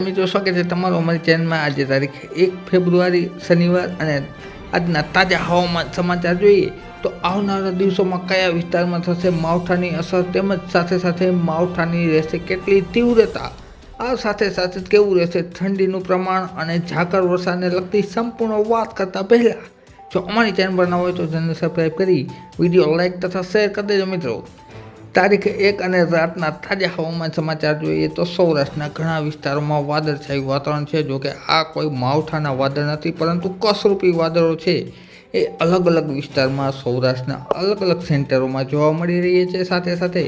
મિત્રો, સ્વાગત છે તમારું અમારી ચેનલમાં આજે તારીખ એક ફેબ્રુઆરી, શનિવાર અને આજના તાજા હવામાન સમાચાર જોઈએ તો આવનારા દિવસોમાં કયા વિસ્તારમાં થશે માવઠાની અસર તેમજ સાથે સાથે માવઠાની રહેશે કેટલી તીવ્રતા? આ સાથે સાથે કેવું રહેશે ઠંડીનું પ્રમાણ અને ઝાકળ વરસાદને લગતી સંપૂર્ણ વાત કરતાં પહેલાં જો અમારી ચેનલ પર હોય તો ચેનલ સબસ્ક્રાઈબ કરી, વીડિયો લાઇક તથા શેર કરી દેજો મિત્રો. તારીખ એક અને રાતના તાજા હવામાન સમાચાર જોઈએ તો સૌરાષ્ટ્રના ઘણા વિસ્તારોમાં વાદળછાયું વાતાવરણ છે, જોકે આ કોઈ માવઠાના વાદળ નથી, પરંતુ કસરૂપી વાદળો છે. એ અલગ અલગ વિસ્તારમાં સૌરાષ્ટ્રના અલગ અલગ સેન્ટરોમાં જોવા મળી રહી છે. સાથે સાથે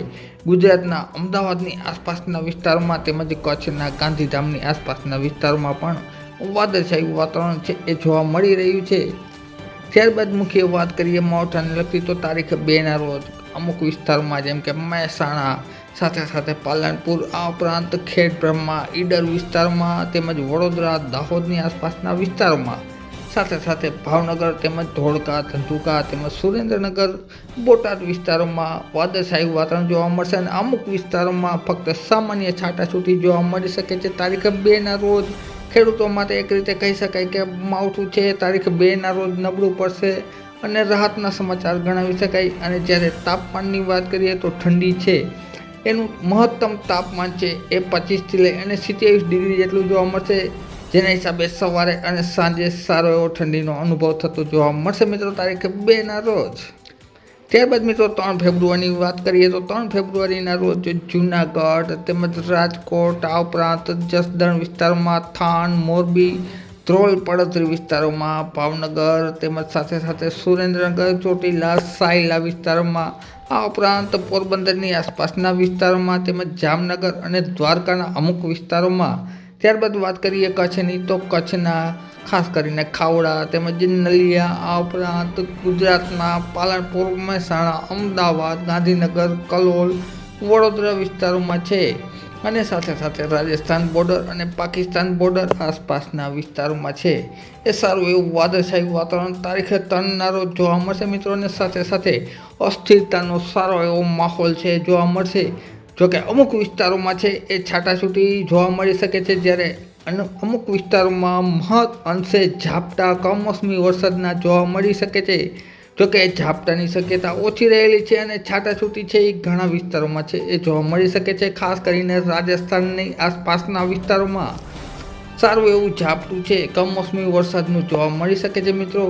ગુજરાતના અમદાવાદની આસપાસના વિસ્તારોમાં તેમજ કચ્છના ગાંધીધામની આસપાસના વિસ્તારોમાં પણ વાદળછાયું વાતાવરણ છે, એ જોવા મળી રહ્યું છે. ત્યારબાદ મુખ્ય વાત કરીએ માવઠાને લગતી, તો તારીખ બેના રોજ અમુક વિસ્તારમાં જેમ કે મહેસાણા, સાથે સાથે પાલનપુર, આ ઉપરાંત ખેડ બ્રહ્મા, ઈડર વિસ્તારમાં તેમજ વડોદરા, દાહોદની આસપાસના વિસ્તારોમાં. સાથે સાથે ભાવનગર તેમજ ધોળકા, ધંધુકા તેમજ સુરેન્દ્રનગર, બોટાદ વિસ્તારોમાં વાદળશાહી વાતાવરણ જોવા મળશે અને અમુક વિસ્તારોમાં ફક્ત સામાન્ય છાંટાછૂટી જોવા મળી શકે છે. તારીખ બેના રોજ ખેડૂતો માટે એક રીતે કહી શકાય કે માવઠું છે. તારીખ બેના રોજ નબળું પડશે. અને રાહતના સમાચાર ગણાવી શકાય. અને જ્યારે તાપમાનની વાત કરીએ તો ઠંડી છે. એનું મહત્તમ તાપમાન છે એ પચીસથી લઈ અને સિત્યાવીસ ડિગ્રી જેટલું જોવા મળશે. જેના હિસાબે સવારે અને સાંજે સારો એવો ઠંડીનો અનુભવ થતો જોવા મળશે. મિત્રો, તારીખ બેના રોજ. ત્યારબાદ મિત્રો, ત્રણ ફેબ્રુઆરીની વાત કરીએ તો ત્રણ ફેબ્રુઆરીના રોજ જૂનાગઢ તેમજ રાજકોટ આ ઉપરાંત જસદણ વિસ્તારમાં થાન, મોરબી ધ્રોલ પડતરી વિસ્તારોમાં ભાવનગર તેમજ સાથે સાથે સુરેન્દ્રનગર, ચોટીલા, સાયલા વિસ્તારોમાં, આ ઉપરાંત પોરબંદરની આસપાસના વિસ્તારોમાં તેમજ જામનગર અને દ્વારકાના અમુક વિસ્તારોમાં. ત્યારબાદ વાત કરીએ કચ્છની, તો કચ્છના, ખાસ કરીને ખાવડા તેમજ નલિયા, આ ઉપરાંત ગુજરાતના પાલનપુર, મહેસાણા, અમદાવાદ, ગાંધીનગર, કલોલ, વડોદરા વિસ્તારોમાં છે. અને સાથે સાથે રાજસ્થાન બોર્ડર અને પાકિસ્તાન બોર્ડર આસપાસના વિસ્તારોમાં છે. એ સારું એવું વાદળછાયું વાતાવરણ તારીખે ત્રણના જોવા મળશે મિત્રોને સાથે સાથે અસ્થિરતાનો સારો એવો માહોલ છે જોવા મળશે. જોકે અમુક વિસ્તારોમાં છે એ છાટાછૂટી જોવા મળી શકે છે જ્યારે અને અમુક વિસ્તારોમાં મહદ અંશે ઝાપટા કમોસમી વરસાદના જોવા મળી શકે છે. જોકે ઝાપટાની શક્યતા ઓછી રહેલી છે અને છાટાછૂટી છે એ ઘણા વિસ્તારોમાં છે. એ જોવા મળી શકે છે ખાસ કરીને રાજસ્થાનની આસપાસના વિસ્તારોમાં. સારું એવું ઝાપટું છે. કમોસમી વરસાદનું જોવા મળી શકે છે મિત્રો.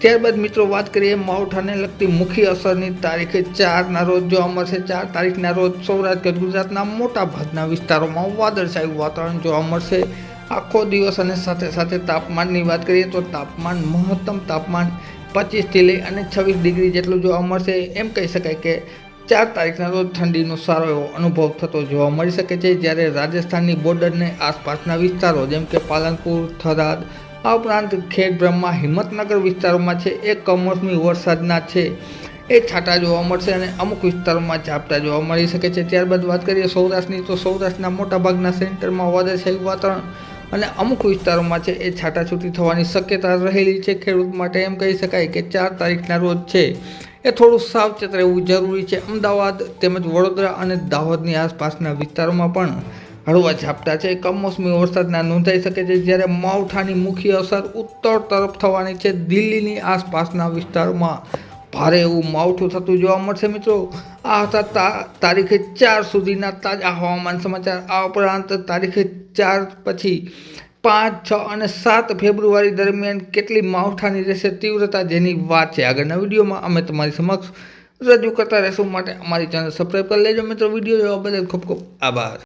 ત્યારબાદ મિત્રો વાત કરીએ માવઠાને લગતી મુખ્ય અસરની તારીખે ચારના રોજ જોવા મળશે. ચાર તારીખના રોજ સૌરાષ્ટ્ર ગુજરાતના મોટા ભાગના વિસ્તારોમાં વાદળછાયું વાતાવરણ જોવા મળશે. આખો દિવસ અને સાથે સાથે તાપમાનની વાત કરીએ તો તાપમાન મહત્તમ તાપમાન પચીસથી લઈ અને છવ્વીસ ડિગ્રી જેટલું જોવા મળશે. એમ કહી શકાય કે ચાર તારીખના રોજ ઠંડીનો સારો એવો અનુભવ થતો જોવા મળી શકે છે, જ્યારે રાજસ્થાનની બોર્ડરને આસપાસના વિસ્તારો જેમ કે પાલનપુર, થરાદ, આ ઉપરાંત ખેડ બ્રહ્મા, હિંમતનગર વિસ્તારોમાં છે, એ કમોસમી વરસાદના છે. એ છાંટા જોવા મળશે અને અમુક વિસ્તારોમાં ઝાપટા જોવા મળી શકે છે. ત્યારબાદ વાત કરીએ સૌરાષ્ટ્રની, તો સૌરાષ્ટ્રના મોટાભાગના સેન્ટરમાં વાદળછાયું વાતાવરણ અને અમુક વિસ્તારોમાં છે, એ છાટાછૂટી થવાની શક્યતા રહેલી છે. ખેડૂત માટે એમ કહી શકાય કે ચાર તારીખના રોજ છે. એ થોડું સાવચેત રહેવું જરૂરી છે. અમદાવાદ તેમજ વડોદરા અને દાહોદની આસપાસના વિસ્તારોમાં પણ હળવા ઝાપટા છે. કમોસમી વરસાદના નોંધાઈ શકે છે. જ્યારે માવઠાની મુખ્ય અસર ઉત્તર તરફ થવાની છે. દિલ્હીની આસપાસના વિસ્તારોમાં ભારે એવું માવઠું થતું જોવા મળશે મિત્રો. આ હતા તારીખે ચાર સુધીના તાજા હવામાન સમાચાર. આ ઉપરાંત તારીખે ચાર પછી પાંચ, છ અને સાત ફેબ્રુઆરી દરમિયાન કેટલી માવઠાની રહેશે તીવ્રતા જેની વાત છે. આગળના વિડીયોમાં અમે તમારી સમક્ષ રજૂ કરતા રહેશું. માટે અમારી ચેનલ સબસ્ક્રાઈબ કરી લેજો મિત્રો. વીડિયો જોવા બદલ ખૂબ ખૂબ આભાર.